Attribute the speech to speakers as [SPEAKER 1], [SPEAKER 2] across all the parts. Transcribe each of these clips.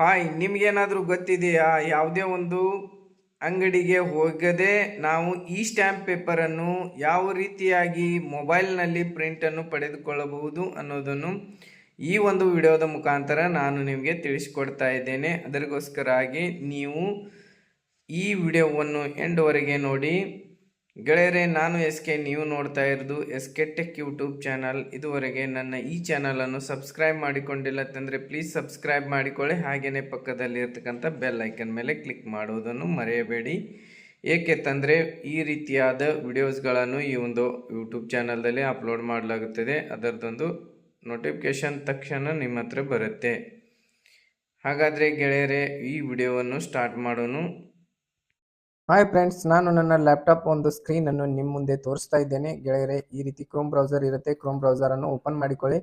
[SPEAKER 1] Hi, ನಿಮಗೇನಾದರೂ ಗೊತ್ತಿದೆಯಾ? ಯಾವುದೇ ಒಂದು ಅಂಗಡಿಗೆ ಹೋಗದೆ ನಾವು ಈ ಸ್ಟ್ಯಾಂಪ್ ಪೇಪರನ್ನು ಯಾವ ರೀತಿಯಾಗಿ ಮೊಬೈಲ್ನಲ್ಲಿ ಪ್ರಿಂಟನ್ನು ಪಡೆದುಕೊಳ್ಳಬಹುದು ಅನ್ನೋದನ್ನು ಈ ಒಂದು ವಿಡಿಯೋದ ಮುಖಾಂತರ ನಾನು ನಿಮಗೆ ತಿಳಿಸಿಕೊಡ್ತಾ ಇದ್ದೇನೆ. ಅದಕ್ಕೋಸ್ಕರಾಗಿ ನೀವು ಈ ವಿಡಿಯೋವನ್ನು ಎಂಡ್ವರೆಗೆ ನೋಡಿ. ಗೆಳೆಯರೆ, ನಾನು ಎಸ್ ಕೆ ನೀವು ನೋಡ್ತಾ ಇರೋದು S K Tech YouTube channel ಇದುವರೆಗೆ ನನ್ನ ಈ ಚಾನಲನ್ನು ಸಬ್ಸ್ಕ್ರೈಬ್ ಮಾಡಿಕೊಂಡಿಲ್ಲ ತಂದರೆ ಪ್ಲೀಸ್ ಸಬ್ಸ್ಕ್ರೈಬ್ ಮಾಡಿಕೊಳ್ಳಿ. ಹಾಗೆಯೇ ಪಕ್ಕದಲ್ಲಿ ಇರ್ತಕ್ಕಂಥ ಬೆಲ್ ಐಕನ್ ಮೇಲೆ ಕ್ಲಿಕ್ ಮಾಡುವುದನ್ನು ಮರೆಯಬೇಡಿ. ಏಕೆ ತಂದರೆ ಈ ರೀತಿಯಾದ ವಿಡಿಯೋಸ್ಗಳನ್ನು ಈ ಒಂದು ಯೂಟ್ಯೂಬ್ ಚಾನಲ್ದಲ್ಲಿ ಅಪ್ಲೋಡ್ ಮಾಡಲಾಗುತ್ತದೆ. ಅದರದೊಂದು ನೋಟಿಫಿಕೇಷನ್ ತಕ್ಷಣ ನಿಮ್ಮ ಹತ್ರ ಬರುತ್ತೆ. ಹಾಗಾದರೆ ಗೆಳೆಯರೆ, ಈ ವಿಡಿಯೋವನ್ನು ಸ್ಟಾರ್ಟ್ ಮಾಡೋಣ
[SPEAKER 2] ಹಾಯ್ ಫ್ರೆಂಡ್ಸ್ ನಾನು ನನ್ನ ಲ್ಯಾಪ್ಟಾಪ್ ಒಂದು ಸ್ಕ್ರೀನ್ ಅನ್ನು ನಿಮ್ಮ ಮುಂದೆ ತೋರಿಸ್ತಾ ಇದ್ದೇನೆ. ಗೆಳೆಯರೆ, ಈ ರೀತಿ ಕ್ರೋಮ್ ಬ್ರೌಸರ್ ಇರುತ್ತೆ. ಕ್ರೋಮ್ ಬ್ರೌಸರ್ ಅನ್ನು ಓಪನ್ ಮಾಡಿಕೊಳ್ಳಿ.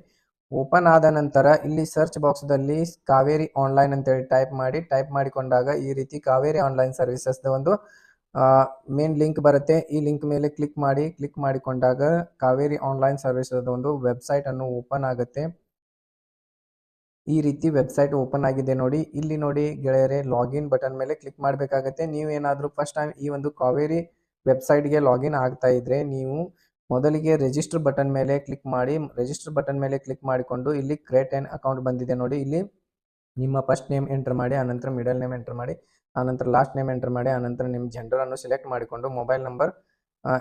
[SPEAKER 2] ಓಪನ್ ಆದ ನಂತರ ಇಲ್ಲಿ ಸರ್ಚ್ ಬಾಕ್ಸ್ ದಲ್ಲಿ ಕಾವೇರಿ ಆನ್ಲೈನ್ ಅಂತೇಳಿ ಟೈಪ್ ಮಾಡಿ. ಟೈಪ್ ಮಾಡಿಕೊಂಡಾಗ ಈ ರೀತಿ ಕಾವೇರಿ ಆನ್ಲೈನ್ ಸರ್ವಿಸಸ್ ಒಂದು ಮೇನ್ ಲಿಂಕ್ ಬರುತ್ತೆ. ಈ ಲಿಂಕ್ ಮೇಲೆ ಕ್ಲಿಕ್ ಮಾಡಿ. ಕ್ಲಿಕ್ ಮಾಡಿಕೊಂಡಾಗ ಕಾವೇರಿ ಆನ್ಲೈನ್ ಸರ್ವಿಸ್ ಒಂದು ವೆಬ್ಸೈಟ್ ಅನ್ನು ಓಪನ್ ಆಗುತ್ತೆ. ಈ ರೀತಿ ವೆಬ್ಸೈಟ್ ಓಪನ್ ಆಗಿದೆ ನೋಡಿ. ಇಲ್ಲಿ ನೋಡಿ ಗೆಳೆಯರೆ, ಲಾಗಿನ್ ಬಟನ್ ಮೇಲೆ ಕ್ಲಿಕ್ ಮಾಡಬೇಕಾಗತ್ತೆ. ನೀವು ಏನಾದರೂ ಫಸ್ಟ್ ಟೈಮ್ ಈ ಒಂದು ಕಾವೇರಿ ವೆಬ್ಸೈಟ್ಗೆ ಲಾಗಿನ್ ಆಗ್ತಾ ಇದ್ರೆ ನೀವು ಮೊದಲಿಗೆ ರಿಜಿಸ್ಟರ್ ಬಟನ್ ಮೇಲೆ ಕ್ಲಿಕ್ ಮಾಡಿ, ರಿಜಿಸ್ಟರ್ ಬಟನ್ ಮೇಲೆ ಕ್ಲಿಕ್ ಮಾಡಿಕೊಂಡು ಇಲ್ಲಿ ಕ್ರಿಯೇಟ್ ಆ್ಯಂಡ್ ಅಕೌಂಟ್ ಬಂದಿದೆ ನೋಡಿ. ಇಲ್ಲಿ ನಿಮ್ಮ ಫಸ್ಟ್ ನೇಮ್ ಎಂಟರ್ ಮಾಡಿ, ಆನಂತರ ಮಿಡಲ್ ನೇಮ್ ಎಂಟರ್ ಮಾಡಿ, ಆನಂತರ ಲಾಸ್ಟ್ ನೇಮ್ ಎಂಟರ್ ಮಾಡಿ, ಆನಂತರ ನಿಮ್ಮ ಜೆಂಡರನ್ನು ಸೆಲೆಕ್ಟ್ ಮಾಡಿಕೊಂಡು ಮೊಬೈಲ್ ನಂಬರ್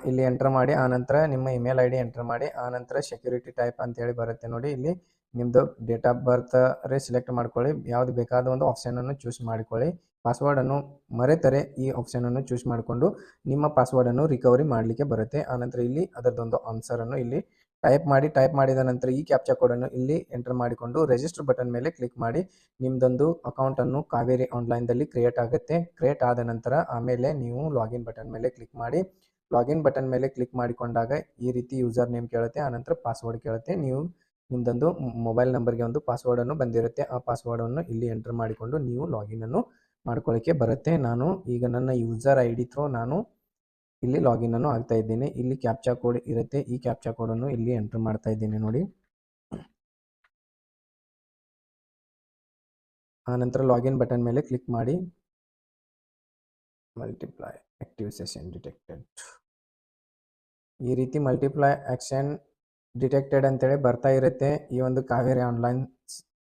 [SPEAKER 2] ಇಲ್ಲಿ ಎಂಟರ್ ಮಾಡಿ, ಆನಂತರ ನಿಮ್ಮ ಇಮೇಲ್ ಐ ಡಿ ಎಂಟರ್ ಮಾಡಿ, ಆನಂತರ ಸೆಕ್ಯೂರಿಟಿ ಟೈಪ್ ಅಂತೇಳಿ ಬರುತ್ತೆ ನೋಡಿ. ಇಲ್ಲಿ ನಿಮ್ಮದು ಡೇಟ್ ಆಫ್ ಬರ್ತ್ ರೇ ಸೆಲೆಕ್ಟ್ ಮಾಡ್ಕೊಳ್ಳಿ. ಯಾವುದು ಬೇಕಾದ ಒಂದು ಆಪ್ಷನನ್ನು ಚೂಸ್ ಮಾಡಿಕೊಳ್ಳಿ. ಪಾಸ್ವರ್ಡನ್ನು ಮರೆತರೆ ಈ ಆಪ್ಷನನ್ನು ಚೂಸ್ ಮಾಡಿಕೊಂಡು ನಿಮ್ಮ ಪಾಸ್ವರ್ಡನ್ನು ರಿಕವರಿ ಮಾಡಲಿಕ್ಕೆ ಬರುತ್ತೆ. ಆನಂತರ ಇಲ್ಲಿ ಅದರದೊಂದು ಆನ್ಸರನ್ನು ಇಲ್ಲಿ ಟೈಪ್ ಮಾಡಿ ಟೈಪ್ ಮಾಡಿದ ನಂತರ ಈ ಕ್ಯಾಪ್ಚಾ ಕೋಡನ್ನು ಇಲ್ಲಿ ಎಂಟರ್ ಮಾಡಿಕೊಂಡು ರಿಜಿಸ್ಟರ್ ಬಟನ್ ಮೇಲೆ ಕ್ಲಿಕ್ ಮಾಡಿ ನಿಮ್ಮದೊಂದು ಅಕೌಂಟನ್ನು ಕಾವೇರಿ ಆನ್ಲೈನ್ದಲ್ಲಿ ಕ್ರಿಯೇಟ್ ಆಗುತ್ತೆ. ಕ್ರಿಯೇಟ್ ಆದ ನಂತರ ಆಮೇಲೆ ನೀವು ಲಾಗಿನ್ ಬಟನ್ ಮೇಲೆ ಕ್ಲಿಕ್ ಮಾಡಿ. ಲಾಗಿನ್ ಬಟನ್ ಮೇಲೆ ಕ್ಲಿಕ್ ಮಾಡಿಕೊಂಡಾಗ ಈ ರೀತಿ ಯೂಸರ್ ನೇಮ್ ಕೇಳುತ್ತೆ. ಆನಂತರ ಪಾಸ್ವರ್ಡ್ ಕೇಳುತ್ತೆ. ನೀವು ನಿಮ್ಮದೊಂದು ಮೊಬೈಲ್ ನಂಬರ್ಗೆ ಒಂದು ಪಾಸ್ವರ್ಡನ್ನು ಬಂದಿರುತ್ತೆ. ಆ ಪಾಸ್ವರ್ಡನ್ನು ಇಲ್ಲಿ ಎಂಟರ್ ಮಾಡಿಕೊಂಡು ನೀವು ಲಾಗಿನ್ ಅನ್ನು ಮಾಡ್ಕೊಳ್ಳಿಕ್ಕೆ ಬರುತ್ತೆ. ನಾನು ಈಗ ನನ್ನ ಯೂಸರ್ ಐ ಡಿ ಥ್ರೂ ನಾನು ಇಲ್ಲಿ ಲಾಗಿನ್ ಅನ್ನು ಆಗ್ತಾ ಇದ್ದೀನಿ. ಇಲ್ಲಿ ಕ್ಯಾಪ್ಚಾ ಕೋಡ್ ಇರುತ್ತೆ. ಈ ಕ್ಯಾಪ್ಚಾ ಕೋಡನ್ನು ಇಲ್ಲಿ ಎಂಟರ್ ಮಾಡ್ತಾ ಇದ್ದೀನಿ ನೋಡಿ. ಆನಂತರ ಲಾಗಿನ್ ಬಟನ್ ಮೇಲೆ ಕ್ಲಿಕ್ ಮಾಡಿ. ಮಲ್ಟಿಪ್ಲೈ ಆಕ್ಟಿವ್ ಸೆಷನ್ ಡಿಟೆಕ್ಟೆಡ್ ಈ ರೀತಿ ಮಲ್ಟಿಪ್ಲೈ ಆಕ್ಷನ್ ಡಿಟೆಕ್ಟೆಡ್ ಅಂತೇಳಿ ಬರ್ತಾ ಇರುತ್ತೆ ಈ ಒಂದು ಕಾವೇರಿ ಆನ್ಲೈನ್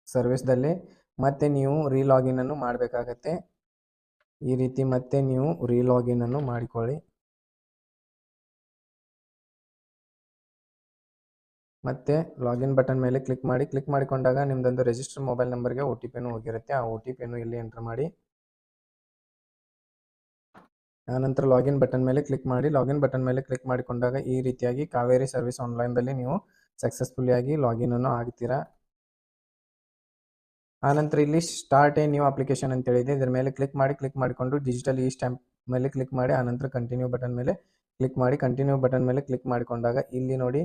[SPEAKER 2] ಸರ್ವಿಸ್ದಲ್ಲಿ ಮತ್ತೆ ನೀವು ರೀಲಾಗಿನ್ ಅನ್ನು ಮಾಡಬೇಕಾಗತ್ತೆ. ಈ ರೀತಿ ಮತ್ತೆ ನೀವು ರೀಲಾಗಿನ್ ಅನ್ನು ಮಾಡಿಕೊಳ್ಳಿ. ಮತ್ತೆ ಲಾಗಿನ್ ಬಟನ್ ಮೇಲೆ ಕ್ಲಿಕ್ ಮಾಡಿ ಕ್ಲಿಕ್ ಮಾಡಿಕೊಂಡಾಗ ನಿಮ್ಮದೊಂದು ರಿಜಿಸ್ಟರ್ ಮೊಬೈಲ್ ನಂಬರ್ಗೆ ಒ ಟಿ ಪಿನೂ ಹೋಗಿರುತ್ತೆ. ಆ ಒ ಟಿ ಪಿಯನ್ನು ಇಲ್ಲಿ ಎಂಟ್ರ್ ಮಾಡಿ. ಆನಂತರ ಲಾಗಿನ್ ಬಟನ್ ಮೇಲೆ ಕ್ಲಿಕ್ ಮಾಡಿ ಲಾಗಿನ್ ಬಟನ್ ಮೇಲೆ ಕ್ಲಿಕ್ ಮಾಡಿಕೊಂಡಾಗ ಈ ರೀತಿಯಾಗಿ ಕಾವೇರಿ ಸರ್ವಿಸ್ ಆನ್ಲೈನ್ದಲ್ಲಿ ನೀವು ಸಕ್ಸಸ್ಫುಲ್ಲಿಯಾಗಿ ಲಾಗಿನ್ ಅನ್ನು ಆಗ್ತೀರಾ. ಆನಂತರ ಇಲ್ಲಿ ಸ್ಟಾರ್ಟ್ ಎ ನ್ಯೂ ಅಪ್ಲಿಕೇಶನ್ ಅಂತ ಹೇಳಿದೆ. ಇದರ ಮೇಲೆ ಕ್ಲಿಕ್ ಮಾಡಿ ಕ್ಲಿಕ್ ಮಾಡಿಕೊಂಡು ಡಿಜಿಟಲ್ ಈ ಸ್ಟ್ಯಾಂಪ್ ಮೇಲೆ ಕ್ಲಿಕ್ ಮಾಡಿ ಆನಂತರ ಕಂಟಿನ್ಯೂ ಬಟನ್ ಮೇಲೆ ಕ್ಲಿಕ್ ಮಾಡಿ ಕಂಟಿನ್ಯೂ ಬಟನ್ ಮೇಲೆ ಕ್ಲಿಕ್ ಮಾಡಿಕೊಂಡಾಗ ಇಲ್ಲಿ ನೋಡಿ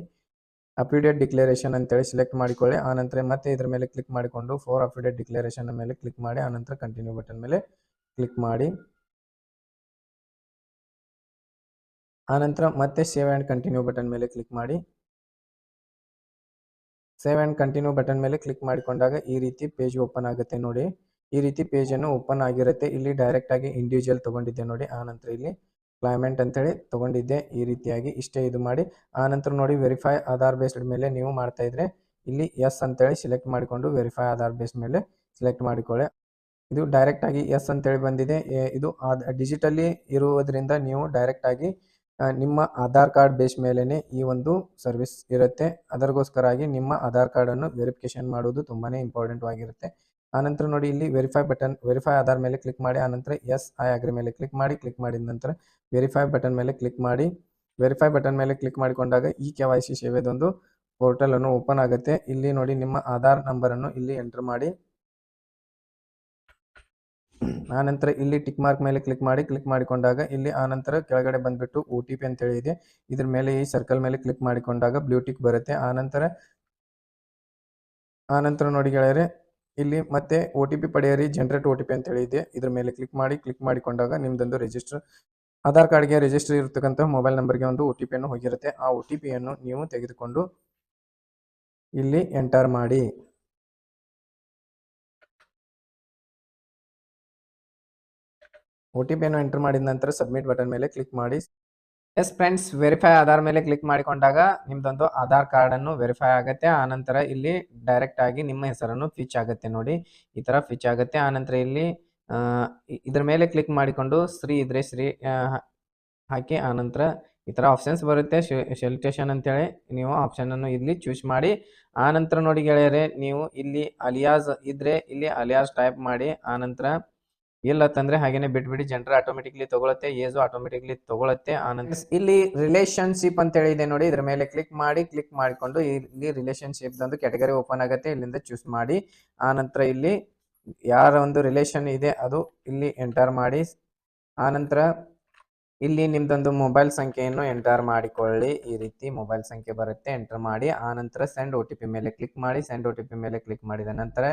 [SPEAKER 2] ಅಪ್ಡೇಟ್ ಡಿಕ್ಲರೇಷನ್ ಅಂತೇಳಿ ಸೆಲೆಕ್ಟ್ ಮಾಡಿಕೊಳ್ಳಿ. ಆನಂತರ ಮತ್ತೆ ಇದರ ಮೇಲೆ ಕ್ಲಿಕ್ ಮಾಡಿಕೊಂಡು ಫೋರ್ ಅಪ್ಡೇಟ್ ಡಿಕ್ಲರೇಷನ್ ಮೇಲೆ ಕ್ಲಿಕ್ ಮಾಡಿ ಆನಂತರ ಕಂಟಿನ್ಯೂ ಬಟನ್ ಮೇಲೆ ಕ್ಲಿಕ್ ಮಾಡಿ. ಆನಂತರ ಮತ್ತೆ ಸೇವ್ ಆ್ಯಂಡ್ ಕಂಟಿನ್ಯೂ ಬಟನ್ ಮೇಲೆ ಕ್ಲಿಕ್ ಮಾಡಿ. ಸೇವ್ ಆ್ಯಂಡ್ ಕಂಟಿನ್ಯೂ ಬಟನ್ ಮೇಲೆ ಕ್ಲಿಕ್ ಮಾಡಿಕೊಂಡಾಗ ಈ ರೀತಿ ಪೇಜ್ ಓಪನ್ ಆಗುತ್ತೆ ನೋಡಿ. ಈ ರೀತಿ ಪೇಜನ್ನು ಓಪನ್ ಆಗಿರುತ್ತೆ. ಇಲ್ಲಿ ಡೈರೆಕ್ಟಾಗಿ ಇಂಡಿವಿಜುವಲ್ ತೊಗೊಂಡಿದ್ದೆ ನೋಡಿ. ಆನಂತರ ಇಲ್ಲಿ ಕ್ಲೈಮೆಂಟ್ ಅಂತೇಳಿ ತೊಗೊಂಡಿದ್ದೆ. ಈ ರೀತಿಯಾಗಿ ಇಷ್ಟೇ ಇದು ಮಾಡಿ. ಆನಂತರ ನೋಡಿ ವೆರಿಫೈ ಆಧಾರ್ ಬೇಸ್ಡ್ ಮೇಲೆ ನೀವು ಮಾಡ್ತಾ ಇದ್ರೆ ಇಲ್ಲಿ ಎಸ್ ಅಂತೇಳಿ ಸೆಲೆಕ್ಟ್ ಮಾಡಿಕೊಂಡು ವೆರಿಫೈ ಆಧಾರ್ ಬೇಸ್ ಮೇಲೆ ಸೆಲೆಕ್ಟ್ ಮಾಡಿಕೊಳ್ಳಿ. ಇದು ಡೈರೆಕ್ಟಾಗಿ ಎಸ್ ಅಂತೇಳಿ ಬಂದಿದೆ. ಇದು ಡಿಜಿಟಲಿ ಇರುವುದರಿಂದ ನೀವು ಡೈರೆಕ್ಟಾಗಿ ನಿಮ್ಮ ಆಧಾರ್ ಕಾರ್ಡ್ ಬೇಸ್ ಮೇಲೇ ಈ ಒಂದು ಸರ್ವಿಸ್ ಇರುತ್ತೆ. ಅದಕ್ಕೋಸ್ಕರಾಗಿ ನಿಮ್ಮ ಆಧಾರ್ ಕಾರ್ಡನ್ನು ವೆರಿಫಿಕೇಶನ್ ಮಾಡೋದು ತುಂಬಾ ಇಂಪಾರ್ಟೆಂಟ್ ಆಗಿರುತ್ತೆ. ಆನಂತರ ನೋಡಿ, ಇಲ್ಲಿ ವೆರಿಫೈ ಬಟನ್, ವೆರಿಫೈ ಆಧಾರ್ ಮೇಲೆ ಕ್ಲಿಕ್ ಮಾಡಿ, ಆನಂತರ ಎಸ್, ಐ ಆಗ್ರಿ ಮೇಲೆ ಕ್ಲಿಕ್ ಮಾಡಿ, ಕ್ಲಿಕ್ ಮಾಡಿದ ನಂತರ ವೆರಿಫೈ ಬಟನ್ ಮೇಲೆ ಕ್ಲಿಕ್ ಮಾಡಿ. ವೆರಿಫೈ ಬಟನ್ ಮೇಲೆ ಕ್ಲಿಕ್ ಮಾಡಿಕೊಂಡಾಗ ಈ ಕೆ ವೈ ಸಿ ಸೇವೆದೊಂದು ಪೋರ್ಟಲ್ ಅನ್ನು ಓಪನ್ ಆಗುತ್ತೆ. ಇಲ್ಲಿ ನೋಡಿ, ನಿಮ್ಮ ಆಧಾರ್ ನಂಬರನ್ನು ಇಲ್ಲಿ ಎಂಟರ್ ಮಾಡಿ. ಆನಂತರ ಇಲ್ಲಿ ಟಿಕ್ ಮಾರ್ಕ್ ಮೇಲೆ ಕ್ಲಿಕ್ ಮಾಡಿ ಕ್ಲಿಕ್ ಮಾಡಿಕೊಂಡಾಗ ಇಲ್ಲಿ ಆನಂತರ ಕೆಳಗಡೆ ಬಂದ್ಬಿಟ್ಟು ಒ ಟಿ ಪಿ ಅಂತೇಳಿ ಇದೆ ಇದ್ರ ಮೇಲೆ ಈ ಸರ್ಕಲ್ ಮೇಲೆ ಕ್ಲಿಕ್ ಮಾಡಿಕೊಂಡಾಗ ಬ್ಲೂ ಟಿಕ್ ಬರುತ್ತೆ. ಆನಂತರ ಆನಂತರ ನೋಡಿ ಗೆಳೆಯರೆ, ಇಲ್ಲಿ ಮತ್ತೆ ಒ ಟಿ ಪಿ ಪಡೆಯರಿ ಜನರೇಟ್ ಒ ಟಿ ಪಿ ಅಂತೇಳಿ ಇದೆ ಇದ್ರ ಮೇಲೆ ಕ್ಲಿಕ್ ಮಾಡಿ ಕ್ಲಿಕ್ ಮಾಡಿಕೊಂಡಾಗ ನಿಮ್ದೊಂದು ರಿಜಿಸ್ಟರ್ ಆಧಾರ್ ಕಾರ್ಡ್ಗೆ ರಿಜಿಸ್ಟರ್ ಇರತಕ್ಕಂಥ ಮೊಬೈಲ್ ನಂಬರ್ಗೆ ಒಂದು ಒ ಟಿ ಪಿಯನ್ನು ಹೋಗಿರುತ್ತೆ. ಆ ಒ ಟಿ ಪಿಯನ್ನು ನೀವು ತೆಗೆದುಕೊಂಡು ಇಲ್ಲಿ ಎಂಟರ್ ಮಾಡಿ. ಒ ಟಿ ಪಿಯನ್ನು ಎಂಟರ್ ಮಾಡಿದ ನಂತರ ಸಬ್ಮಿಟ್ ಬಟನ್ ಮೇಲೆ ಕ್ಲಿಕ್ ಮಾಡಿ. ಎಸ್ ಫ್ರೆಂಡ್ಸ್ ವೆರಿಫೈ ಆಧಾರ್ ಮೇಲೆ ಕ್ಲಿಕ್ ಮಾಡಿಕೊಂಡಾಗ ನಿಮ್ದೊಂದು ಆಧಾರ್ ಕಾರ್ಡನ್ನು ವೆರಿಫೈ ಆಗುತ್ತೆ. ಆನಂತರ ಇಲ್ಲಿ ಡೈರೆಕ್ಟ್ ಆಗಿ ನಿಮ್ಮ ಹೆಸರನ್ನು ಫಿಚ್ ಆಗುತ್ತೆ ನೋಡಿ. ಈ ಥರ ಫಿಚ್ ಆಗುತ್ತೆ. ಆನಂತರ ಇಲ್ಲಿ ಇದರ ಮೇಲೆ ಕ್ಲಿಕ್ ಮಾಡಿಕೊಂಡು ಶ್ರೀ ಇದ್ರೆ ಶ್ರೀ ಹಾಕಿ. ಆನಂತರ ಈ ಥರ ಆಪ್ಷನ್ಸ್ ಬರುತ್ತೆ. ಸೆಲೆಕ್ಟೇಷನ್ ಅಂತೇಳಿ ನೀವು ಆಪ್ಷನನ್ನು ಇಲ್ಲಿ ಚೂಸ್ ಮಾಡಿ. ಆನಂತರ ನೋಡಿ ಗೆಳೆಯರೆ, ನೀವು ಇಲ್ಲಿ ಅಲಿಯಾಸ್ ಇದ್ರೆ ಇಲ್ಲಿ ಅಲಿಯಾಸ್ ಟೈಪ್ ಮಾಡಿ. ಆನಂತರ ಇಲ್ಲ ತಂದ್ರೆ ಹಾಗೇನೆ ಬಿಟ್ಬಿಡಿ. ಜನರ ಆಟೋಮೆಟಿಕ್ಲಿ ತಗೊಳತ್ತೆ, ಏಜು ಆಟೋಮೆಟಿಕ್ಲಿ ತಗೊಳತ್ತೆ, ಆನಂತರ ಇಲ್ಲಿ ರಿಲೇಶನ್ಶಿಪ್ ಅಂತ ಹೇಳಿದೆ ನೋಡಿ, ಇದ್ರ ಮೇಲೆ ಕ್ಲಿಕ್ ಮಾಡಿ ಕ್ಲಿಕ್ ಮಾಡಿಕೊಂಡು ಇಲ್ಲಿ ರಿಲೇಶನ್ಶಿಪ್ ಒಂದು ಕ್ಯಾಟಗರಿ ಓಪನ್ ಆಗುತ್ತೆ, ಇಲ್ಲಿಂದ ಚೂಸ್ ಮಾಡಿ. ಆನಂತರ ಇಲ್ಲಿ ಯಾರ ಒಂದು ರಿಲೇಶನ್ ಇದೆ, ಅದು ಇಲ್ಲಿ ಎಂಟರ್ ಮಾಡಿ. ಆನಂತರ ಇಲ್ಲಿ ನಿಮ್ದೊಂದು ಮೊಬೈಲ್ ಸಂಖ್ಯೆಯನ್ನು ಎಂಟರ್ ಮಾಡಿಕೊಳ್ಳಿ. ಈ ರೀತಿ ಮೊಬೈಲ್ ಸಂಖ್ಯೆ ಬರುತ್ತೆ ಎಂಟರ್ ಮಾಡಿ. ಆನಂತರ ಸೆಂಡ್ ಒ ಮೇಲೆ ಕ್ಲಿಕ್ ಮಾಡಿ. ಸೆಂಡ್ ಒ ಮೇಲೆ ಕ್ಲಿಕ್ ಮಾಡಿದ ನಂತರ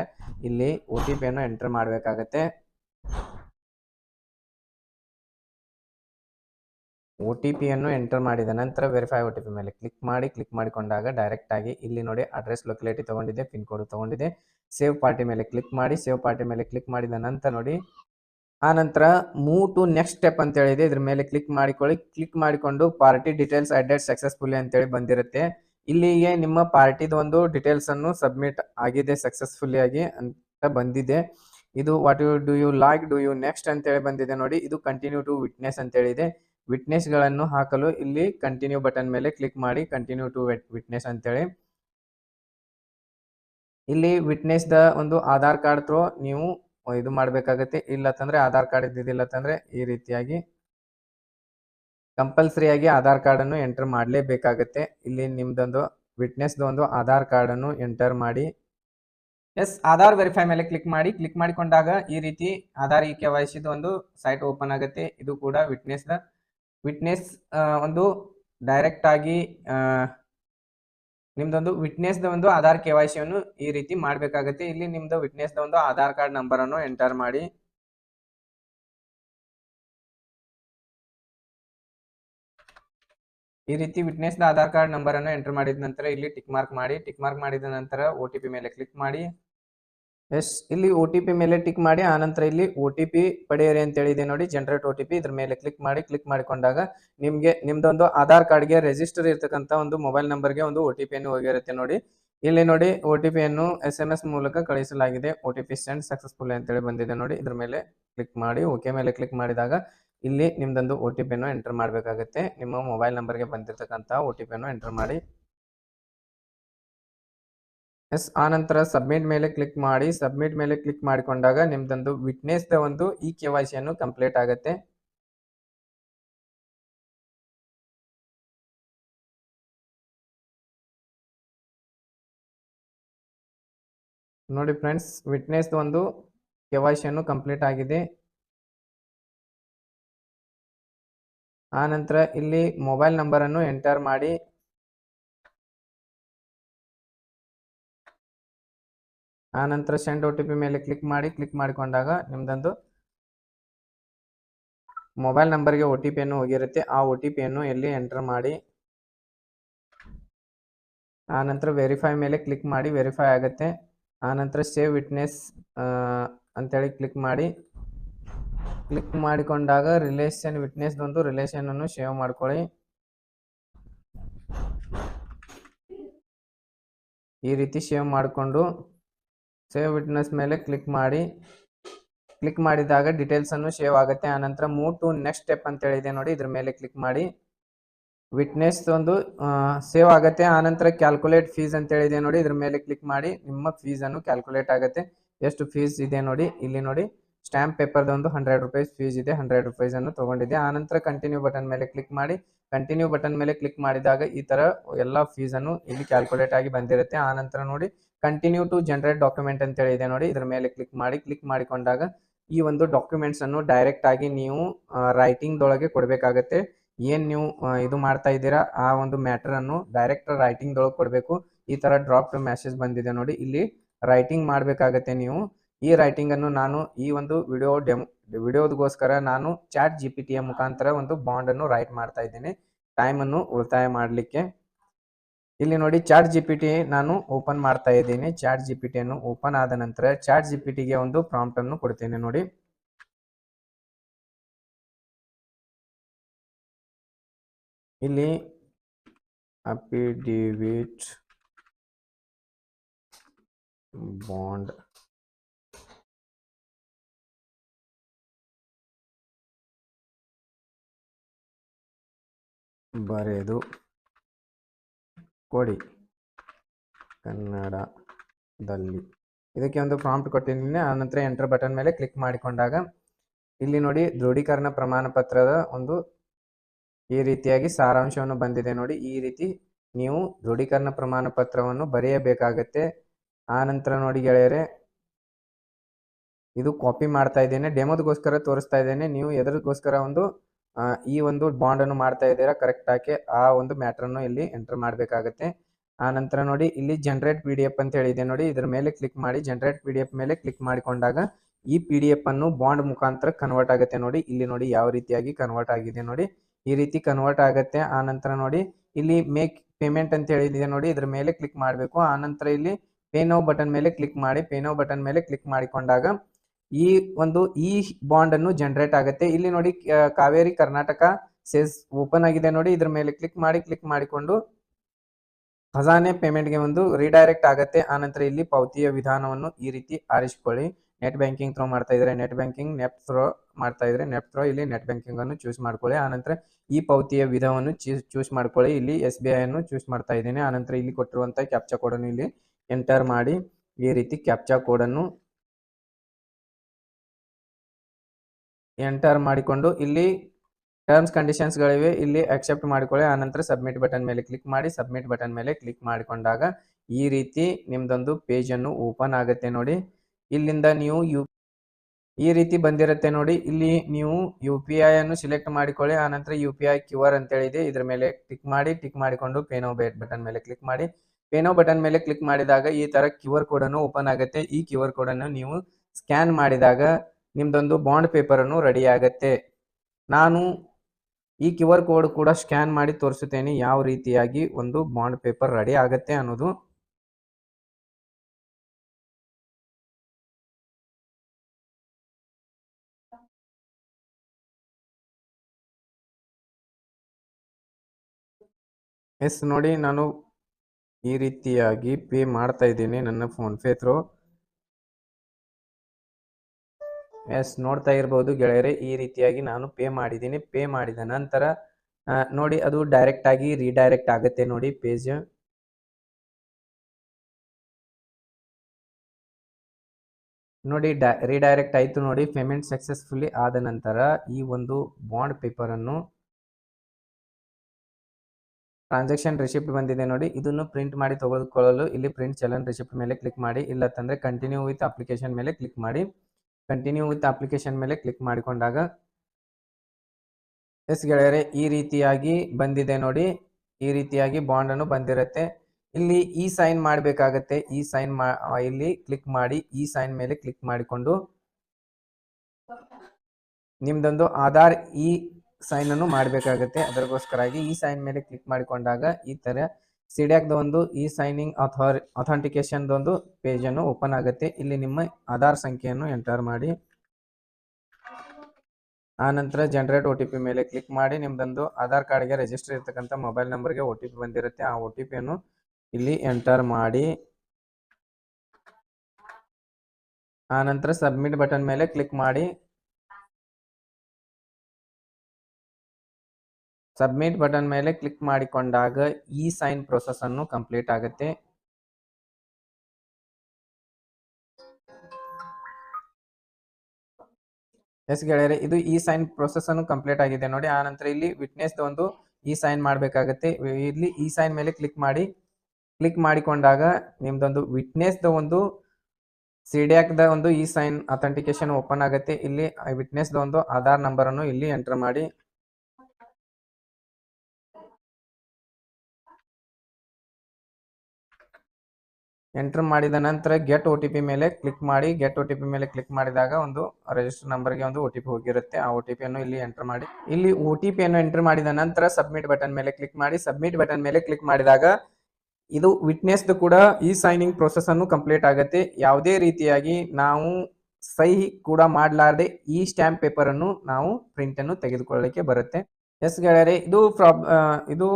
[SPEAKER 2] ಇಲ್ಲಿ ಒ ಟಿ ಪಿಯನ್ನು ಎಂಟರ್ ಮಾಡಬೇಕಾಗತ್ತೆ. ಒ ಟಿ ಪಿಯನ್ನು ಎಂಟರ್ ಮಾಡಿದ ನಂತರ ವೆರಿಫೈ ಒ ಟಿ ಪಿ ಮೇಲೆ ಕ್ಲಿಕ್ ಮಾಡಿ ಕ್ಲಿಕ್ ಮಾಡಿಕೊಂಡಾಗ ಡೈರೆಕ್ಟ್ ಆಗಿ ಇಲ್ಲಿ ನೋಡಿ ಅಡ್ರೆಸ್ ಲೊಕ್ಯುಲೇಟಿ ತೊಗೊಂಡಿದೆ ಪಿನ್ ಕೋಡ್ ತಗೊಂಡಿದೆ ಸೇವ್ ಪಾರ್ಟಿ ಮೇಲೆ ಕ್ಲಿಕ್ ಮಾಡಿ ಸೇವ್ ಪಾರ್ಟಿ ಮೇಲೆ ಕ್ಲಿಕ್ ಮಾಡಿದ ನಂತರ ನೋಡಿ, ಆ ನಂತರ ಮೂವ್ ಟು ನೆಕ್ಸ್ಟ್ ಸ್ಟೆಪ್ ಅಂತ ಹೇಳಿದೆ. ಇದ್ರ ಮೇಲೆ ಕ್ಲಿಕ್ ಮಾಡಿಕೊಳ್ಳಿ. ಕ್ಲಿಕ್ ಮಾಡಿಕೊಂಡು ಪಾರ್ಟಿ ಡೀಟೇಲ್ಸ್ ಅಡ್ಡೆಡ್ ಸಕ್ಸಸ್ಫುಲ್ಲಿ ಅಂತೇಳಿ ಬಂದಿರುತ್ತೆ. ಇಲ್ಲಿಗೆ ನಿಮ್ಮ ಪಾರ್ಟಿದ ಒಂದು ಡಿಟೇಲ್ಸ್ ಅನ್ನು ಸಬ್ಮಿಟ್ ಆಗಿದೆ ಸಕ್ಸಸ್ಫುಲಿ ಆಗಿ ಅಂತ ಬಂದಿದೆ. ಇದು what you do you like do you next ಅಂತೇಳಿ ಬಂದಿದೆ ನೋಡಿ. ಇದು ಕಂಟಿನ್ಯೂ ಟು ವಿಟ್ನೆಸ್ ಅಂತೇಳಿದೆ. ವಿಟ್ನೆಸ್ಗಳನ್ನು ಹಾಕಲು ಇಲ್ಲಿ ಕಂಟಿನ್ಯೂ ಬಟನ್ ಮೇಲೆ ಕ್ಲಿಕ್ ಮಾಡಿ ಕಂಟಿನ್ಯೂ ಟು ವಿಟ್ನೆಸ್ ಅಂತೇಳಿ. ಇಲ್ಲಿ ವಿಟ್ನೆಸ್ ದ ಒಂದು ಆಧಾರ್ ಕಾರ್ಡ್ ಥ್ರೋ ನೀವು ಇದು ಮಾಡಬೇಕಾಗತ್ತೆ. ಇಲ್ಲ ತಂದ್ರೆ ಆಧಾರ್ ಕಾರ್ಡ್ ಇದ್ದಿದ್ದಿಲ್ಲ ತಂದ್ರೆ ಈ ರೀತಿಯಾಗಿ ಕಂಪಲ್ಸರಿಯಾಗಿ ಆಧಾರ್ ಕಾರ್ಡ್ ಅನ್ನು ಎಂಟರ್ ಮಾಡಲೇಬೇಕಾಗತ್ತೆ. ಇಲ್ಲಿ ನಿಮ್ದೊಂದು ವಿಟ್ನೆಸ್ ಒಂದು ಆಧಾರ್ ಕಾರ್ಡ್ ಅನ್ನು ಎಂಟರ್ ಮಾಡಿ. ಎಸ್, ಆಧಾರ್ ವೆರಿಫೈ ಮೇಲೆ ಕ್ಲಿಕ್ ಮಾಡಿ ಕ್ಲಿಕ್ ಮಾಡಿಕೊಂಡಾಗ ಈ ರೀತಿ ಆಧಾರ್ ಈ ಕೆ ಒಂದು ಸೈಟ್ ಓಪನ್ ಆಗುತ್ತೆ. ಇದು ಕೂಡ ವಿಟ್ನೆಸ್ ವಿಟ್ನೆಸ್ ಒಂದು ಡೈರೆಕ್ಟ್ ಆಗಿ ನಿಮ್ದೊಂದು ವಿಟ್ನೆಸ್ ಒಂದು ಆಧಾರ್ ಕೆ ವೈ ಸಿಯನ್ನು ಈ ರೀತಿ ಮಾಡಬೇಕಾಗತ್ತೆ. ಇಲ್ಲಿ ನಿಮ್ದು ವಿಟ್ನೆಸ್ ಒಂದು ಆಧಾರ್ ಕಾರ್ಡ್ ನಂಬರ್ ಅನ್ನು ಎಂಟರ್ ಮಾಡಿ. ಈ ರೀತಿ ವಿಟ್ನೆಸ್ ಆಧಾರ್ ಕಾರ್ಡ್ ನಂಬರ್ ಅನ್ನು ಎಂಟರ್ ಮಾಡಿದ ನಂತರ ಇಲ್ಲಿ ಟಿಕ್ ಮಾರ್ಕ್ ಮಾಡಿ ಟಿಕ್ ಮಾರ್ಕ್ ಮಾಡಿದ ನಂತರ ಪಿ ಮೇಲೆ ಕ್ಲಿಕ್ ಮಾಡಿ. ಎಸ್, ಇಲ್ಲಿ ಒ ಟಿ ಪಿ ಮೇಲೆ ಟಿಕ್ ಮಾಡಿ, ಆನಂತರ ಇಲ್ಲಿ ಒ ಟಿ ಪಿ ಪಡೆಯಿರಿ ಅಂತ ಹೇಳಿದೆ ನೋಡಿ ಜನರೇಟ್ ಒ ಟಿ ಪಿ ಇದ್ರ ಮೇಲೆ ಕ್ಲಿಕ್ ಮಾಡಿ ಕ್ಲಿಕ್ ಮಾಡಿಕೊಂಡಾಗ ನಿಮಗೆ, ನಿಮ್ದೊಂದು ಆಧಾರ್ ಕಾರ್ಡ್ಗೆ ರಿಜಿಸ್ಟರ್ ಇರ್ತಕ್ಕಂಥ ಒಂದು ಮೊಬೈಲ್ ನಂಬರ್ಗೆ ಒಂದು ಒ ಟಿ ಪಿಯನ್ನು ಹೋಗಿರುತ್ತೆ ನೋಡಿ. ಇಲ್ಲಿ ನೋಡಿ ಒ ಟಿ ಪಿಯನ್ನು ಎಸ್ ಎಂ ಎಸ್ ಮೂಲಕ ಕಳಿಸಲಾಗಿದೆ O T P send successful ಅಂತೇಳಿ ಬಂದಿದೆ ನೋಡಿ, ಇದ್ರ ಮೇಲೆ ಕ್ಲಿಕ್ ಮಾಡಿ ಓಕೆ ಮೇಲೆ ಕ್ಲಿಕ್ ಮಾಡಿದಾಗ ಇಲ್ಲಿ ನಿಮ್ದೊಂದು ಒ ಟಿ ಪಿಯನ್ನು ಎಂಟರ್ ಮಾಡಬೇಕಾಗುತ್ತೆ. ನಿಮ್ಮ ಮೊಬೈಲ್ ನಂಬರ್ಗೆ ಬಂದಿರತಕ್ಕಂಥ ಒ ಟಿ ಪಿಯನ್ನು ಎಂಟರ್ ಮಾಡಿ. ಎಸ್, ಆನಂತರ ಸಬ್ಮಿಟ್ ಮೇಲೆ ಕ್ಲಿಕ್ ಮಾಡಿ, ಸಬ್ಮಿಟ್ ಮೇಲೆ ಕ್ಲಿಕ್ ಮಾಡಿಕೊಂಡಾಗ ನಿಮ್ದೊಂದು ವಿಟ್ನೆಸ್ ದ ಒಂದು ಇ ಕೆ ವೈ ಸಿಯನ್ನು ಕಂಪ್ಲೀಟ್ ಆಗುತ್ತೆ. ನೋಡಿ ಫ್ರೆಂಡ್ಸ್ ವಿಟ್ನೆಸ್ ಒಂದು ಕೆ ವೈ ಸಿಯನ್ನು ಕಂಪ್ಲೀಟ್ ಆಗಿದೆ. ಆನಂತರ ಇಲ್ಲಿ ಮೊಬೈಲ್ ನಂಬರನ್ನು ಎಂಟರ್ ಮಾಡಿ ಆನಂತರ ಸೆಂಡ್ ಒ ಟಿ ಪಿ ಮೇಲೆ ಕ್ಲಿಕ್ ಮಾಡಿ ಕ್ಲಿಕ್ ಮಾಡಿಕೊಂಡಾಗ ನಿಮ್ದೊಂದು ಮೊಬೈಲ್ ನಂಬರ್ಗೆ ಒ ಟಿ ಪಿಯನ್ನು ಹೋಗಿರುತ್ತೆ. ಆ ಒ ಟಿ ಪಿಯನ್ನು ಎಲ್ಲಿ ಎಂಟರ್ ಮಾಡಿ ಆನಂತರ ವೆರಿಫೈ ಮೇಲೆ ಕ್ಲಿಕ್ ಮಾಡಿ ವೆರಿಫೈ ಆಗುತ್ತೆ. ಆನಂತರ ಸೇವ್ ವಿಟ್ನೆಸ್ ಅಂತೇಳಿ ಕ್ಲಿಕ್ ಮಾಡಿ. ಕ್ಲಿಕ್ ಮಾಡಿಕೊಂಡಾಗ ರಿಲೇಷನ್ ವಿಟ್ನೆಸ್ ಒಂದು ರಿಲೇಷನ್ ಅನ್ನು ಸೇವ್ ಮಾಡ್ಕೊಳ್ಳಿ. ಈ ರೀತಿ ಸೇವ್ ಮಾಡಿಕೊಂಡು ಸೇವ್ ವಿಟ್ನೆಸ್ ಮೇಲೆ ಕ್ಲಿಕ್ ಮಾಡಿ. ಕ್ಲಿಕ್ ಮಾಡಿದಾಗ ಡೀಟೇಲ್ಸ್ ಅನ್ನು ಸೇವ್ ಆಗುತ್ತೆ. ಆನಂತರ ಮೂವ್ ಟು ನೆಕ್ಸ್ಟ್ ಸ್ಟೆಪ್ ಅಂತ ಹೇಳಿದೆ ನೋಡಿ, ಇದ್ರ ಮೇಲೆ ಕ್ಲಿಕ್ ಮಾಡಿ. ವಿಟ್ನೆಸ್ ಒಂದು ಸೇವ್ ಆಗುತ್ತೆ. ಆನಂತರ ಕ್ಯಾಲ್ಕುಲೇಟ್ ಫೀಸ್ ಅಂತ ಹೇಳಿದೆ ನೋಡಿ, ಇದ್ರ ಮೇಲೆ ಕ್ಲಿಕ್ ಮಾಡಿ. ನಿಮ್ಮ ಫೀಸ್ ಅನ್ನು ಕ್ಯಾಲ್ಕುಲೇಟ್ ಆಗುತ್ತೆ. ಎಷ್ಟು ಫೀಸ್ ಇದೆ ನೋಡಿ, ಇಲ್ಲಿ ನೋಡಿ. ಸ್ಟ್ಯಾಂಪ್ ಪೇಪರ್ದ ಒಂದು ಹಂಡ್ರೆಡ್ ರುಪೀಸ್ ಫೀಸ್ ಇದೆ. ಹಂಡ್ರೆಡ್ ರುಪೀಸ್ ಅನ್ನು ತಗೊಂಡಿದೆ ಆನಂತರ ಕಂಟಿನ್ಯೂ ಬಟನ್ ಮೇಲೆ ಕ್ಲಿಕ್ ಮಾಡಿ. ಕಂಟಿನ್ಯೂ ಬಟನ್ ಮೇಲೆ ಕ್ಲಿಕ್ ಮಾಡಿದಾಗ ಈ ತರ ಎಲ್ಲ ಫೀಸ್ ಅನ್ನು ಇಲ್ಲಿ ಕ್ಯಾಲ್ಕುಲೇಟ್ ಆಗಿ ಬಂದಿರುತ್ತೆ. ಆನಂತರ ನೋಡಿ ಕಂಟಿನ್ಯೂ ಟು ಜನರೇಟ್ ಡಾಕ್ಯುಮೆಂಟ್ ಅಂತ ಹೇಳಿದೆ ನೋಡಿ. ಇದ್ರ ಮೇಲೆ ಕ್ಲಿಕ್ ಮಾಡಿ ಕ್ಲಿಕ್ ಮಾಡಿಕೊಂಡಾಗ ಈ ಒಂದು ಡಾಕ್ಯುಮೆಂಟ್ಸ್ ಅನ್ನು ಡೈರೆಕ್ಟ್ ಆಗಿ ನೀವು ರೈಟಿಂಗ್ ದೊಳಗೆ ಕೊಡಬೇಕಾಗತ್ತೆ. ಏನ್ ನೀವು ಇದು ಮಾಡ್ತಾ ಇದ್ದೀರಾ? ಆ ಒಂದು ಮ್ಯಾಟರ್ ಅನ್ನು ಡೈರೆಕ್ಟ್ ರೈಟಿಂಗ್ ದೊಳಗೆ ಕೊಡಬೇಕು. ಈ ತರ ಡ್ರಾಪ್ ಮೆಸೇಜ್ ಬಂದಿದೆ ನೋಡಿ. ಇಲ್ಲಿ ರೈಟಿಂಗ್ ಮಾಡಬೇಕಾಗತ್ತೆ ನೀವು. ಈ ರೈಟಿಂಗ್ ಅನ್ನು ನಾನು ಈ ಒಂದು ವಿಡಿಯೋ ಡೆಮ್ ವಿಡಿಯೋದಗೋಸ್ಕರ ನಾನು ಚಾಟ್ ಜಿ ಪಿ ಟಿಯ ಮುಖಾಂತರ ಒಂದು ಬಾಂಡ್ ಅನ್ನು ರೈಟ್ ಮಾಡ್ತಾ ಇದ್ದೇನೆ. ಟೈಮ್ ಅನ್ನು ಉಳಿತಾಯ ಮಾಡಲಿಕ್ಕೆ. ಇಲ್ಲಿ ನೋಡಿ ಚಾಟ್ ಜಿ ನಾನು ಓಪನ್ ಮಾಡ್ತಾ ಇದ್ದೀನಿ. ಚಾಟ್ ಜಿ ಪಿ ಓಪನ್ ಆದ ನಂತರ ಚಾಟ್ ಜಿ ಗೆ ಒಂದು ಪ್ರಾಂಪ್ಟ್ ಅನ್ನು ಕೊಡ್ತೇನೆ ನೋಡಿ. ಇಲ್ಲಿ ಅಫಿಡೇವಿಟ್ ಬಾಂಡ್. ಬರೆದು ಕೊಡಿ. ಕನ್ನಡದಲ್ಲಿ. ಇದಕ್ಕೆ ಒಂದು ಪ್ರಾಂಪ್ಟ್ ಕೊಟ್ಟಿದ್ದೀನಿ ಆನಂತರ ಎಂಟರ್ ಬಟನ್ ಮೇಲೆ ಕ್ಲಿಕ್ ಮಾಡಿಕೊಂಡಾಗ ಇಲ್ಲಿ ನೋಡಿ ದೃಢೀಕರಣ ಪ್ರಮಾಣ ಪತ್ರದ ಒಂದು ಈ ರೀತಿಯಾಗಿ ಸಾರಾಂಶವನ್ನು ಬಂದಿದೆ ನೋಡಿ. ಈ ರೀತಿ ನೀವು ದೃಢೀಕರಣ ಪ್ರಮಾಣ ಪತ್ರವನ್ನು ಬರೆಯಬೇಕಾಗತ್ತೆ. ಆ ನಂತರ ನೋಡಿ ಗೆಳೆಯರೆ, ಇದು ಕಾಪಿ ಮಾಡ್ತಾ ಇದ್ದೇನೆ. ಡೆಮೋದಗೋಸ್ಕರ ತೋರಿಸ್ತಾ ಇದ್ದೇನೆ. ನೀವು ಎದರಿಗೋಸ್ಕರ ಒಂದು ಈ ಒಂದು ಬಾಂಡ್ ಅನ್ನು ಮಾಡ್ತಾ ಇದ್ದೀರಾ ಕರೆಕ್ಟ್ ಆಗಿ ಆ ಒಂದು ಮ್ಯಾಟರ್ ಅನ್ನು ಇಲ್ಲಿ ಎಂಟರ್ ಮಾಡಬೇಕಾಗತ್ತೆ. ಆ ನಂತರ ನೋಡಿ, ಇಲ್ಲಿ ಜನರೇಟ್ ಪಿ ಡಿ ಎಫ್ ಅಂತ ಹೇಳಿದೆ ನೋಡಿ, ಇದರ ಮೇಲೆ ಕ್ಲಿಕ್ ಮಾಡಿ ಜನರೇಟ್ ಪಿ ಡಿ ಎಫ್ ಮೇಲೆ ಕ್ಲಿಕ್ ಮಾಡಿಕೊಂಡಾಗ ಈ ಪಿ ಡಿ ಎಫ್ ಅನ್ನು ಬಾಂಡ್ ಮುಖಾಂತರ ಕನ್ವರ್ಟ್ ಆಗುತ್ತೆ ನೋಡಿ. ಇಲ್ಲಿ ನೋಡಿ ಯಾವ ರೀತಿಯಾಗಿ ಕನ್ವರ್ಟ್ ಆಗಿದೆ ನೋಡಿ. ಈ ರೀತಿ ಕನ್ವರ್ಟ್ ಆಗುತ್ತೆ. ಆ ನಂತರ ನೋಡಿ, ಇಲ್ಲಿ ಮೇಕ್ ಪೇಮೆಂಟ್ ಅಂತ ಹೇಳಿದೆ ನೋಡಿ, ಇದರ ಮೇಲೆ ಕ್ಲಿಕ್ ಮಾಡಬೇಕು. ಆ ನಂತರ ಇಲ್ಲಿ ಪೇ ನೋ ಬಟನ್ ಮೇಲೆ ಕ್ಲಿಕ್ ಮಾಡಿ ಪೇ ನೋ ಬಟನ್ ಮೇಲೆ ಕ್ಲಿಕ್ ಮಾಡಿಕೊಂಡಾಗ ಈ ಒಂದು ಈ ಬಾಂಡ್ ಅನ್ನು ಜನರೇಟ್ ಆಗುತ್ತೆ. ಇಲ್ಲಿ ನೋಡಿ ಕಾವೇರಿ ಕರ್ನಾಟಕ ಸೇಸ್ ಓಪನ್ ಆಗಿದೆ ನೋಡಿ. ಇದ್ರ ಮೇಲೆ ಕ್ಲಿಕ್ ಮಾಡಿ ಕ್ಲಿಕ್ ಮಾಡಿಕೊಂಡು ಖಜಾನೆ ಪೇಮೆಂಟ್ಗೆ ಒಂದು ರಿಡೈರೆಕ್ಟ್ ಆಗುತ್ತೆ. ಆನಂತರ ಇಲ್ಲಿ ಪಾವತಿಯ ವಿಧಾನವನ್ನು ಈ ರೀತಿ ಆರಿಸಿಕೊಳ್ಳಿ. ನೆಟ್ ಬ್ಯಾಂಕಿಂಗ್ ಥ್ರೋ ಮಾಡ್ತಾ ಇದ್ರೆ ನೆಟ್ ಬ್ಯಾಂಕಿಂಗ್ ನೆಪ್ ಥ್ರೋ ಮಾಡ್ತಾ ಇದ್ರೆ ನೆಟ್ ಥ್ರೋ ಇಲ್ಲಿ ನೆಟ್ ಬ್ಯಾಂಕಿಂಗ್ ಅನ್ನು ಚೂಸ್ ಮಾಡ್ಕೊಳ್ಳಿ. ಆನಂತರ ಈ ಪಾವತಿಯ ವಿಧವನ್ನು ಚೂಸ್ ಮಾಡ್ಕೊಳ್ಳಿ. ಇಲ್ಲಿ ಎಸ್ ಬಿ ಐ ಅನ್ನು ಚೂಸ್ ಮಾಡ್ತಾ ಇದ್ದೀನಿ. ಆನಂತರ ಇಲ್ಲಿ ಕೊಟ್ಟಿರುವಂತಹ ಕ್ಯಾಪ್ಚಾ ಕೋಡನ್ನು ಇಲ್ಲಿ ಎಂಟರ್ ಮಾಡಿ ಈ ರೀತಿ ಕ್ಯಾಪ್ಚಾ ಕೋಡನ್ನು ಎಂಟರ್ ಮಾಡಿಕೊಂಡು ಇಲ್ಲಿ ಟರ್ಮ್ಸ್ ಕಂಡೀಷನ್ಸ್ಗಳಿವೆ ಇಲ್ಲಿ ಅಕ್ಸೆಪ್ಟ್ ಮಾಡಿಕೊಳ್ಳಿ. ಆನಂತರ ಸಬ್ಮಿಟ್ ಬಟನ್ ಮೇಲೆ ಕ್ಲಿಕ್ ಮಾಡಿ. ಸಬ್ಮಿಟ್ ಬಟನ್ ಮೇಲೆ ಕ್ಲಿಕ್ ಮಾಡಿಕೊಂಡಾಗ ಈ ರೀತಿ ನಿಮ್ದೊಂದು ಪೇಜನ್ನು ಓಪನ್ ಆಗುತ್ತೆ ನೋಡಿ. ಇಲ್ಲಿಂದ ನೀವು ಯು ಈ ರೀತಿ ಬಂದಿರುತ್ತೆ ನೋಡಿ. ಇಲ್ಲಿ ನೀವು ಯು ಪಿ ಐ ಅನ್ನು ಸಿಲೆಕ್ಟ್ ಮಾಡಿಕೊಳ್ಳಿ. ಆನಂತರ U P I Q R ಅಂತ ಹೇಳಿದೆ. ಇದ್ರ ಮೇಲೆ ಕ್ಲಿಕ್ ಮಾಡಿ. ಟಿಕ್ ಮಾಡಿಕೊಂಡು ಪೇನೋ ಬೇಟ್ ಬಟನ್ ಮೇಲೆ ಕ್ಲಿಕ್ ಮಾಡಿ. ಪೇನೋ ಬಟನ್ ಮೇಲೆ ಕ್ಲಿಕ್ ಮಾಡಿದಾಗ ಈ ತರ ಕ್ಯೂ ಆರ್ ಅನ್ನು ಓಪನ್ ಆಗುತ್ತೆ. ಈ ಕ್ಯೂ ಆರ್ ಅನ್ನು ನೀವು ಸ್ಕ್ಯಾನ್ ಮಾಡಿದಾಗ ನಿಮ್ದೊಂದು ಬಾಂಡ್ ಪೇಪರ್ ಅನ್ನು ರೆಡಿ ಆಗುತ್ತೆ. ನಾನು ಈ ಕ್ಯೂ ಆರ್ ಕೋಡ್ ಕೂಡ ಸ್ಕ್ಯಾನ್ ಮಾಡಿ ತೋರಿಸುತ್ತೇನೆ ಯಾವ ರೀತಿಯಾಗಿ ಒಂದು ಬಾಂಡ್ ಪೇಪರ್ ರೆಡಿ ಆಗುತ್ತೆ ಅನ್ನೋದು. ಎಸ್ ನೋಡಿ ನಾನು ಈ ರೀತಿಯಾಗಿ ಪೇ ಮಾಡ್ತಾ ಇದ್ದೀನಿ ನನ್ನ ಫೋನ್ ಪೇ ಥ್ರೂ ಎಸ್, ನೋಡ್ತಾ ಇರ್ಬೋದು ಗೆಳೆಯರೆ, ಈ ರೀತಿಯಾಗಿ ನಾನು ಪೇ ಮಾಡಿದ್ದೀನಿ. ಪೇ ಮಾಡಿದ ನಂತರ ನೋಡಿ ಅದು ಡೈರೆಕ್ಟ್ ಆಗಿ ರೀಡೈರೆಕ್ಟ್ ಆಗುತ್ತೆ ನೋಡಿ ಪೇಜ್ ನೋಡಿ ರೀಡೈರೆಕ್ಟ್ ಆಯಿತು ನೋಡಿ ಪೇಮೆಂಟ್ ಸಕ್ಸಸ್ಫುಲಿ ಆದ ನಂತರ ಈ ಒಂದು ಬಾಂಡ್ ಪೇಪರನ್ನು ಟ್ರಾನ್ಸಾಕ್ಷನ್ ರಿಸಿಪ್ಟ್ ಬಂದಿದೆ ನೋಡಿ. ಇದನ್ನು ಪ್ರಿಂಟ್ ಮಾಡಿ ತೆಗೆದುಕೊಳ್ಳಲು ಇಲ್ಲಿ ಪ್ರಿಂಟ್ ಚಲನ್ ರಿಸಿಪ್ಟ್ ಮೇಲೆ ಕ್ಲಿಕ್ ಮಾಡಿ ಇಲ್ಲ ತಂದರೆ ಕಂಟಿನ್ಯೂ ವಿತ್ ಅಪ್ಲಿಕೇಶನ್ ಮೇಲೆ ಕ್ಲಿಕ್ ಮಾಡಿ. ಕಂಟಿನ್ಯೂ ವಿತ್ ಅಪ್ಲಿಕೇಶನ್ ಮೇಲೆ ಕ್ಲಿಕ್ ಮಾಡಿಕೊಂಡಾಗ, ಎಸ್ ಗೆಳೆಯರೆ, ಈ ರೀತಿಯಾಗಿ ಬಂದಿದೆ ನೋಡಿ. ಈ ರೀತಿಯಾಗಿ ಬಾಂಡ್ ಅನ್ನು ಬಂದಿರುತ್ತೆ. ಇಲ್ಲಿ ಈ ಸೈನ್ ಮಾಡಬೇಕಾಗತ್ತೆ. ಈ ಸೈನ್ ಇಲ್ಲಿ ಕ್ಲಿಕ್ ಮಾಡಿ, ಈ ಸೈನ್ ಮೇಲೆ ಕ್ಲಿಕ್ ಮಾಡಿಕೊಂಡು ನಿಮ್ದೊಂದು ಆಧಾರ್ ಈ ಸೈನ್ ಅನ್ನು ಮಾಡಬೇಕಾಗತ್ತೆ. ಅದಕ್ಕೋಸ್ಕರಾಗಿ ಈ ಸೈನ್ ಮೇಲೆ ಕ್ಲಿಕ್ ಮಾಡಿಕೊಂಡಾಗ ಈ ತರ ಸಿಡ್ಯಾಕ್ದ ಒಂದು ಇ ಸೈನಿಂಗ್ ಅಥಾರ್ ಅಥೆಂಟಿಕೇಶನ್ ಒಂದು ಪೇಜ್ ಅನ್ನು ಓಪನ್ ಆಗುತ್ತೆ. ಇಲ್ಲಿ ನಿಮ್ಮ ಆಧಾರ್ ಸಂಖ್ಯೆಯನ್ನು ಎಂಟರ್ ಮಾಡಿ. ಆನಂತರ ನಂತರ ಜನರೇಟ್ ಒ ಮೇಲೆ ಕ್ಲಿಕ್ ಮಾಡಿ. ನಿಮ್ದೊಂದು ಆಧಾರ್ ಕಾರ್ಡ್ಗೆ ರಿಜಿಸ್ಟರ್ ಇರ್ತಕ್ಕಂಥ ಮೊಬೈಲ್ ನಂಬರ್ಗೆ ಒ ಟಿ ಬಂದಿರುತ್ತೆ. ಆ ಒ ಟಿ ಇಲ್ಲಿ ಎಂಟರ್ ಮಾಡಿ. ಆನಂತರ ನಂತರ ಸಬ್ಮಿಟ್ ಬಟನ್ ಮೇಲೆ ಕ್ಲಿಕ್ ಮಾಡಿ. ಸಬ್ಮಿಟ್ ಬಟನ್ ಮೇಲೆ ಕ್ಲಿಕ್ ಮಾಡಿಕೊಂಡಾಗ ಈ ಸೈನ್ ಪ್ರೊಸೆಸ್ ಅನ್ನು ಕಂಪ್ಲೀಟ್ ಆಗುತ್ತೆ. ಎಸ್ ಗೆಳೆಯರೆ, ಇದು ಈ ಸೈನ್ ಪ್ರೊಸೆಸ್ ಅನ್ನು ಕಂಪ್ಲೀಟ್ ಆಗಿದೆ. ನೋಡಿ, ಆ ನಂತರ ಇಲ್ಲಿ ವಿಟ್ನೆಸ್ ಒಂದು ಈ ಸೈನ್ ಮಾಡಬೇಕಾಗತ್ತೆ. ಇಲ್ಲಿ ಈ ಸೈನ್ ಮೇಲೆ ಕ್ಲಿಕ್ ಮಾಡಿ ಕ್ಲಿಕ್ ಮಾಡಿಕೊಂಡಾಗ ನಿಮ್ದೊಂದು ವಿಟ್ನೆಸ್ ಒಂದು ಸಿಡಿಯಾಕ್ದ ಒಂದು ಈ ಸೈನ್ ಅಥೆಂಟಿಕೇಶನ್ ಓಪನ್ ಆಗುತ್ತೆ. ಇಲ್ಲಿ ವಿಟ್ನೆಸ್ ಒಂದು ಆಧಾರ್ ನಂಬರ್ ಅನ್ನು ಇಲ್ಲಿ ಎಂಟರ್ ಮಾಡಿ. ಎಂಟರ್ ಮಾಡಿದ ನಂತರ ಗೆಟ್ ಒ ಟಿ ಪಿ ಮೇಲೆ ಕ್ಲಿಕ್ ಮಾಡಿ ಗೆಟ್ ಒ ಟಿ ಪಿ ಮೇಲೆ ಕ್ಲಿಕ್ ಮಾಡಿದಾಗ ಒಂದು ರಿಜಿಸ್ಟರ್ ನಂಬರ್ಗೆ ಒಂದು ಒ ಟಿ ಪಿ ಹೋಗಿರುತ್ತೆ. ಆ ಒ ಟಿ ಪಿಯನ್ನು ಇಲ್ಲಿ ಎಂಟರ್ ಮಾಡಿ. ಇಲ್ಲಿ ಒ ಟಿ ಪಿಯನ್ನು ಎಂಟರ್ ಮಾಡಿದ ನಂತರ ಸಬ್ಮಿಟ್ ಬಟನ್ ಮೇಲೆ ಕ್ಲಿಕ್ ಮಾಡಿ. ಸಬ್ಮಿಟ್ ಬಟನ್ ಮೇಲೆ ಕ್ಲಿಕ್ ಮಾಡಿದಾಗ ಇದು ವಿಟ್ನೆಸ್ದು ಕೂಡ ಈ ಸೈನಿಂಗ್ ಪ್ರೊಸೆಸ್ ಅನ್ನು ಕಂಪ್ಲೀಟ್ ಆಗುತ್ತೆ. ಯಾವುದೇ ರೀತಿಯಾಗಿ ನಾವು ಸಹಿ ಕೂಡ ಮಾಡಲಾರದೆ ಈ ಸ್ಟ್ಯಾಂಪ್ ಪೇಪರನ್ನು ನಾವು ಪ್ರಿಂಟನ್ನು ತೆಗೆದುಕೊಳ್ಳಲಿಕ್ಕೆ ಬರುತ್ತೆ. ಎಸ್ ಗೆಳೆಯರೆ, ಇದು ಪ್ರಾಬ್ ಇದು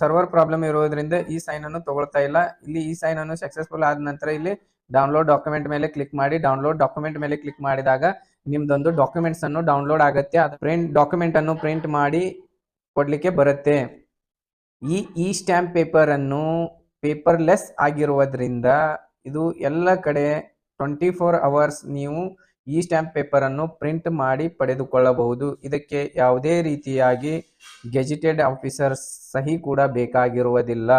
[SPEAKER 2] ಸರ್ವರ್ ಪ್ರಾಬ್ಲಮ್ ಇರೋದ್ರಿಂದ ಈ ಸೈನ್ ಅನ್ನು ತಗೊಳ್ತಾ ಇಲ್ಲ. ಇಲ್ಲಿ ಈ ಸೈನ್ ಅನ್ನು ಸಕ್ಸಸ್ಫುಲ್ ಆದ ನಂತರ ಇಲ್ಲಿ ಡೌನ್ಲೋಡ್ ಡಾಕ್ಯುಮೆಂಟ್ ಮೇಲೆ ಕ್ಲಿಕ್ ಮಾಡಿ ಡೌನ್ಲೋಡ್ ಡಾಕ್ಯುಮೆಂಟ್ ಮೇಲೆ ಕ್ಲಿಕ್ ಮಾಡಿದಾಗ ನಿಮ್ದೊಂದು ಡಾಕ್ಯುಮೆಂಟ್ಸ್ ಅನ್ನು ಡೌನ್ಲೋಡ್ ಆಗುತ್ತೆ. ಅದು ಪ್ರಿಂಟ್ ಡಾಕ್ಯುಮೆಂಟ್ ಅನ್ನು ಪ್ರಿಂಟ್ ಮಾಡಿ ಕೊಡ್ಲಿಕ್ಕೆ ಬರುತ್ತೆ. ಈ ಈ ಸ್ಟ್ಯಾಂಪ್ ಪೇಪರ್ ಅನ್ನು ಪೇಪರ್ಲೆಸ್ ಆಗಿರುವುದರಿಂದ ಇದು ಎಲ್ಲ ಕಡೆ ಟ್ವೆಂಟಿ ಫೋರ್ ಅವರ್ಸ್ ನೀವು ಈ ಸ್ಟ್ಯಾಂಪ್ ಪೇಪರ್ ಅನ್ನು ಪ್ರಿಂಟ್ ಮಾಡಿ ಪಡೆದುಕೊಳ್ಳಬಹುದು. ಇದಕ್ಕೆ ಯಾವುದೇ ರೀತಿಯಾಗಿ ಗೆಜಿಟೆಡ್ ಆಫೀಸರ್ ಸಹಿ ಕೂಡ ಬೇಕಾಗಿರುವುದಿಲ್ಲ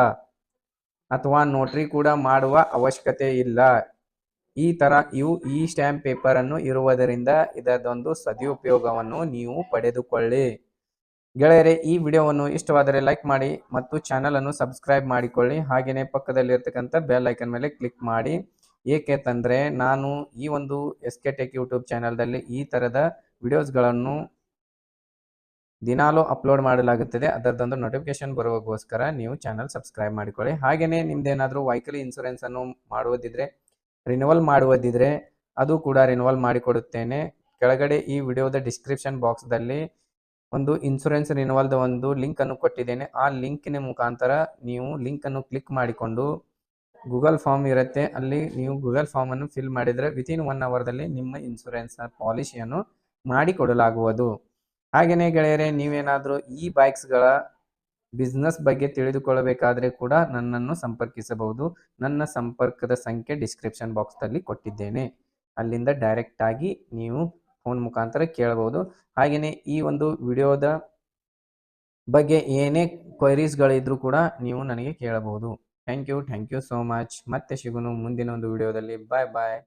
[SPEAKER 2] ಅಥವಾ ನೋಟ್ರಿ ಕೂಡ ಮಾಡುವ ಅವಶ್ಯಕತೆ ಇಲ್ಲ. ಈ ತರ ಇವು ಈ ಸ್ಟ್ಯಾಂಪ್ ಪೇಪರ್ ಅನ್ನು ಇರುವುದರಿಂದ ಇದರದೊಂದು ಸದುಪಯೋಗವನ್ನು ನೀವು ಪಡೆದುಕೊಳ್ಳಿ. ಗೆಳೆಯರೆ, ಈ ವಿಡಿಯೋವನ್ನು ಇಷ್ಟವಾದರೆ ಲೈಕ್ ಮಾಡಿ ಮತ್ತು ಚಾನಲ್ ಅನ್ನು ಸಬ್ಸ್ಕ್ರೈಬ್ ಮಾಡಿಕೊಳ್ಳಿ. ಹಾಗೆಯೇ ಪಕ್ಕದಲ್ಲಿರ್ತಕ್ಕಂಥ ಬೆಲ್ ಐಕನ್ ಮೇಲೆ ಕ್ಲಿಕ್ ಮಾಡಿ. ಏಕೆ ತಂದರೆ ನಾನು ಈ ಒಂದು ಎಸ್ ಕೆ ಟೆಕ್ ಯೂಟ್ಯೂಬ್ ಚಾನಲ್ದಲ್ಲಿ ಈ ಥರದ ವಿಡಿಯೋಸ್ಗಳನ್ನು ದಿನಾಲೂ ಅಪ್ಲೋಡ್ ಮಾಡಲಾಗುತ್ತದೆ. ಅದರದೊಂದು ನೋಟಿಫಿಕೇಶನ್ ಬರುವಗೋಸ್ಕರ ನೀವು ಚಾನಲ್ ಸಬ್ಸ್ಕ್ರೈಬ್ ಮಾಡಿಕೊಳ್ಳಿ. ಹಾಗೆಯೇ ನಿಮ್ದೇನಾದರೂ ವೈಕಲ್ ಇನ್ಸೂರೆನ್ಸ್ ಅನ್ನು ಮಾಡುವುದಿದ್ರೆ ರಿನಿವಲ್ ಮಾಡುವುದಿದ್ರೆ ಅದು ಕೂಡ ರಿನಿವಲ್ ಮಾಡಿಕೊಡುತ್ತೇನೆ. ಕೆಳಗಡೆ ಈ ವಿಡಿಯೋದ ಡಿಸ್ಕ್ರಿಪ್ಷನ್ ಬಾಕ್ಸ್ದಲ್ಲಿ ಒಂದು ಇನ್ಸೂರೆನ್ಸ್ ರಿನಿವಲ್ದ ಒಂದು ಲಿಂಕನ್ನು ಕೊಟ್ಟಿದ್ದೇನೆ. ಆ ಲಿಂಕಿನ ಮುಖಾಂತರ ನೀವು ಲಿಂಕನ್ನು ಕ್ಲಿಕ್ ಮಾಡಿಕೊಂಡು ಗೂಗಲ್ ಫಾರ್ಮ್ ಇರುತ್ತೆ. ಅಲ್ಲಿ ನೀವು ಗೂಗಲ್ ಫಾರ್ಮ್ ಅನ್ನು ಫಿಲ್ ಮಾಡಿದರೆ ವಿತಿನ್ ಒನ್ ಅವರ್ದಲ್ಲಿ ನಿಮ್ಮ ಇನ್ಸೂರೆನ್ಸ್ ಪಾಲಿಸಿಯನ್ನು ಮಾಡಿಕೊಡಲಾಗುವುದು. ಹಾಗೆಯೇ ಗೆಳೆಯರೆ, ನೀವೇನಾದರೂ ಈ ಬೈಕ್ಸ್ಗಳ ಬಿಸ್ನೆಸ್ ಬಗ್ಗೆ ತಿಳಿದುಕೊಳ್ಳಬೇಕಾದ್ರೆ ಕೂಡ ನನ್ನನ್ನು ಸಂಪರ್ಕಿಸಬಹುದು. ನನ್ನ ಸಂಪರ್ಕದ ಸಂಖ್ಯೆ ಡಿಸ್ಕ್ರಿಪ್ಷನ್ ಬಾಕ್ಸ್ನಲ್ಲಿ ಕೊಟ್ಟಿದ್ದೇನೆ. ಅಲ್ಲಿಂದ ಡೈರೆಕ್ಟ್ ಆಗಿ ನೀವು ಫೋನ್ ಮುಖಾಂತರ ಕೇಳಬಹುದು. ಹಾಗೆಯೇ ಈ ಒಂದು ವಿಡಿಯೋದ ಬಗ್ಗೆ ಏನೇ ಕ್ವೈರೀಸ್ಗಳಿದ್ರೂ ಕೂಡ ನೀವು ನನಗೆ ಕೇಳಬಹುದು. Thank you thank you so much ಮತ್ತೆ ಸಿಗೋಣ ಮುಂದಿನ ಒಂದು ವಿಡಿಯೋದಲ್ಲಿ. ಬಾಯ್ ಬಾಯ್